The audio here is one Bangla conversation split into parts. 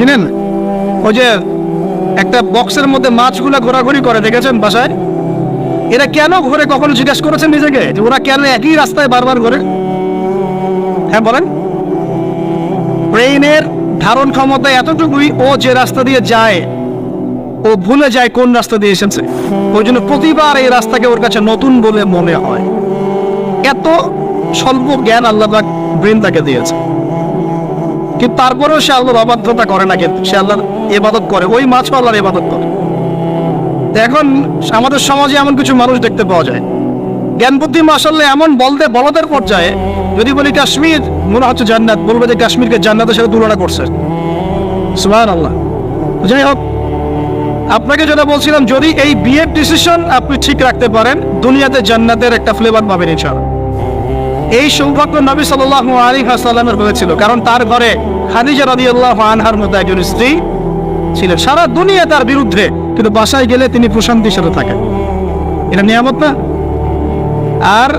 চিনেন ওই যে একটা বক্সের মধ্যে মাছগুলা ঘোরাঘুরি করে, দেখেছেন বাসায়? এরা কেন ঘুরে, কখনো জিজ্ঞেস করেছেন নিজেকে? যে ওরা কেন একই রাস্তায় বারবার ঘোরে? হ্যাঁ বলেন। ব্রেইনের ধারণ ক্ষমতা এতটুকুই ও যে রাস্তা দিয়ে যায়, ও ভুলে যায় কোন রাস্তা দিয়ে এসেছে। ওই জন্য প্রতিবার এই রাস্তাকে ওর কাছে নতুন বলে মনে হয়। এত স্বল্প জ্ঞান আল্লাহ ব্রেন তাকে দিয়েছে কিন্তু তারপরেও সে আল্লাহর অবাধ্যতা করে না কিন্তু। সে আল্লাহর এবাদত করে। ওই মাছও আল্লাহর এবাদত করে। এখন আমাদের সমাজে এমন কিছু মানুষ দেখতে পাওয়া যায়। জ্ঞান বুদ্ধি মাসাল্লাহ এমন বলতে বলদের পর্যায়ে, যদি বলি কাশ্মীর, মনে হচ্ছে জান্নাত। বলবে যে কাশ্মীরকে জান্নাতের সাথে তুলনা করছে। সুবাহ আল্লাহ যাই হোক, আপনাকে যেটা বলছিলাম, যদি এই বিয়ের ডিসিশন আপনি ঠিক রাখতে পারেন, দুনিয়াতে জান্নাতের একটা ফ্লেভার পাবেন ইনশাআল্লাহ। এই সৌভাগ্য নবী সাল্লাহ আলী হাসাল্লামের হয়েছিল, কারণ তার ঘরে খাদিজা রাদি আল্লাহ আনহার মতো একজন স্ত্রী ছিলেন। সারা দুনিয়া তার বিরুদ্ধে, কিন্তু বাসায় গেলে তিনি প্রশান্তির সাথে থাকেন। এটা নিয়ামত না? আর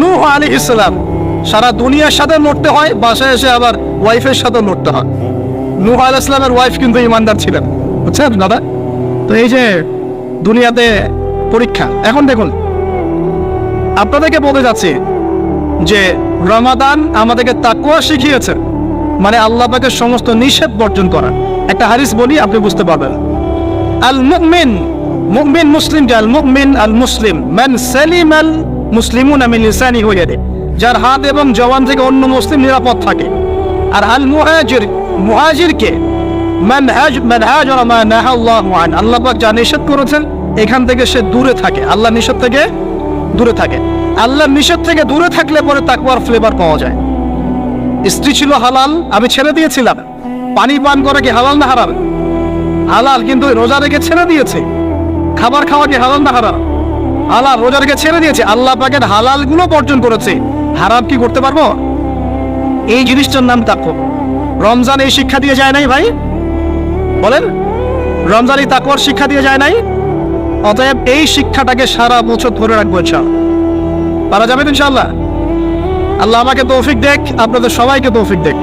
নূহ আলী ইসলাম সারা দুনিয়ার সাথে লড়তে হয়, বাসায় এসে আবার ওয়াইফের সাথে লড়তে হয়। নূহ আলী ইসলামের ওয়াইফ কিন্তু ইমানদার ছিলেন। বুঝছেন দাদা? তো এই যে দুনিয়াতে পরীক্ষা, এখন দেখুন, আপনাদেরকে বলতে যাচ্ছি যে রমাদান আমাদেরকে তাকুয়া শিখিয়েছে। মানে আল্লাহ পাকের সমস্ত নিষেধ বর্জন করা একটা হারিস বলি, আপনি বুঝতে পারবেন। আল মুমিন মুমিন মুসলিম যে আল মুমিন আল মুসলিম মান সালিম আল মুসলিমুন আমি লিসানি হয়ে যার হাত এবং জওয়ান থেকে অন্য মুসলিম নিরাপদ থাকে। আর আল মুহাজির মুহাজিরকে, মান হাজ, মান হাজার মা নাহা আল্লাহু আন, আল্লাহ পাক যা নিষেধ করেছেন, এখান থেকে সে দূরে থাকে। আল্লাহ নিষেধ থেকে দূরে থাকে। আল্লাহ নিষেধ থেকে দূরে থাকলে পরে তাকওয়ার ফ্লেভার পাওয়া যায়। স্ত্রী ছিল হালাল, আমি ছেড়ে দিয়েছিলাম। পানি পান করা কি হালাল না হারাম? হালাল কিন্তু রোজা রেখে ছেড়ে দিয়েছে। খাবার খাওয়া কি হালাল না হারাম? হালাল রোজা রেখে ছেড়ে দিয়েছে। আল্লাহ পাকের হালালগুলো বর্জন করেছে। হারাম কি করতে পারব? এই জিনিসটার নাম তাকওয়া। রমজান এই শিক্ষা দিয়ে যায় নাই ভাই? বলেন, রমজান এই তাকওয়ার শিক্ষা দিয়ে যায় নাই? অতএব এই শিক্ষাটাকে সারা বছর ধরে রাখব ইনশাআল্লাহ। পারা যাবে তো ইনশাআল্লাহ। আল্লাহ আমাকে তৌফিক দেখ, আপনাদের সবাইকে তৌফিক দেখ।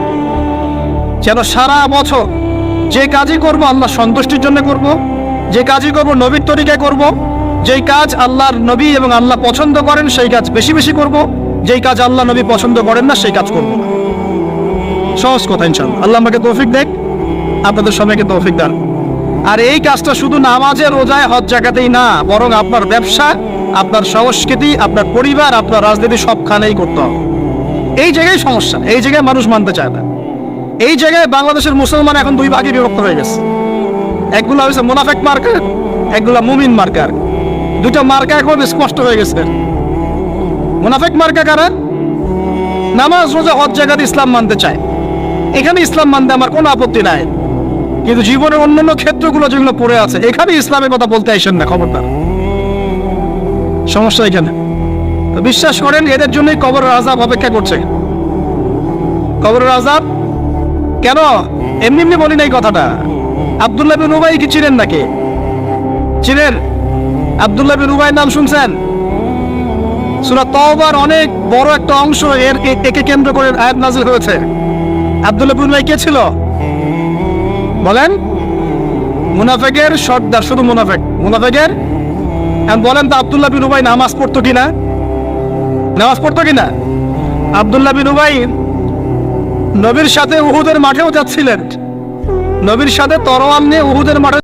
যেন সারা বছর যে কাজই করব, আল্লাহ সন্তুষ্টির জন্য করব, যে কাজই করব, নবীর তরিকায় করব, যেই কাজ আল্লাহর নবী এবং আল্লাহ পছন্দ করেন, সেই কাজ বেশি বেশি করব, যেই কাজ আল্লাহ নবী পছন্দ করেন না, সেই কাজ করব সহজ কথা ইনশাআল্লাহ। আল্লাহ আমাকে তৌফিক দেখ, আপনাদের সবাইকে তৌফিক দান। আর এই কাজটা শুধু নামাজে, রোজায়, হজ জায়গাতেই না, বরং আপনার ব্যবসা আপনার সংস্কৃতি, আপনার পরিবার, আপনার রাজনীতি সবখানেই করতে হবে। এই জায়গায় সমস্যা এই জায়গায় মানুষ মানতে চায় না। এই জায়গায় বাংলাদেশের মুসলমান এখন দুই ভাগে বিভক্ত হয়ে গেছে। একগুলো হয়েছে মোনাফেক মার্কার একগুলা মুমিন মার্কার দুটো মার্কা এখন স্পষ্ট হয়ে গেছে। মোনাফেক মার্কা কারা? নামাজ, রোজা, হজ জায়গাতে ইসলাম মানতে চায়। এখানে ইসলাম মানতে আমার কোনো আপত্তি নাই। কিন্তু জীবনের অন্যান্য ক্ষেত্রগুলো যেগুলো পড়ে আছে, এখানে ইসলামের কথা বলতে আইসেন না, খবরদার। সমস্যা এখানে। বিশ্বাস করেন, এদের জন্যই কবরের আজাব অপেক্ষা করছে। কবরের আজাব কেন? এমনি এমনি বলি নাই কথাটা। আবদুল্লাহ বিন উবাই কি চিনেন নাকি? চিনেন? আবদুল্লাহ বিন উবাই নাম শুনছেন? সুরা তওবার অনেক বড় একটা অংশ এর একে কেন্দ্র করে আয়াত নাজিল হয়েছে। আবদুল্লাহ বিন উবাই কে ছিল? বলেন। মুনাফেকের সর্দার, শুধু মুনাফেক। মুনাফেকের বলেন তো আবদুল্লাহ বিন উবাই নামাজ পড়তো কিনা? নামাজ পড়তো কিনা? আবদুল্লাহ বিন উবাই নবীর সাথে উহুদের মাঠেও যাচ্ছিলেন। নবীর সাথে তরোয়াল নিয়ে উহুদের মাঠে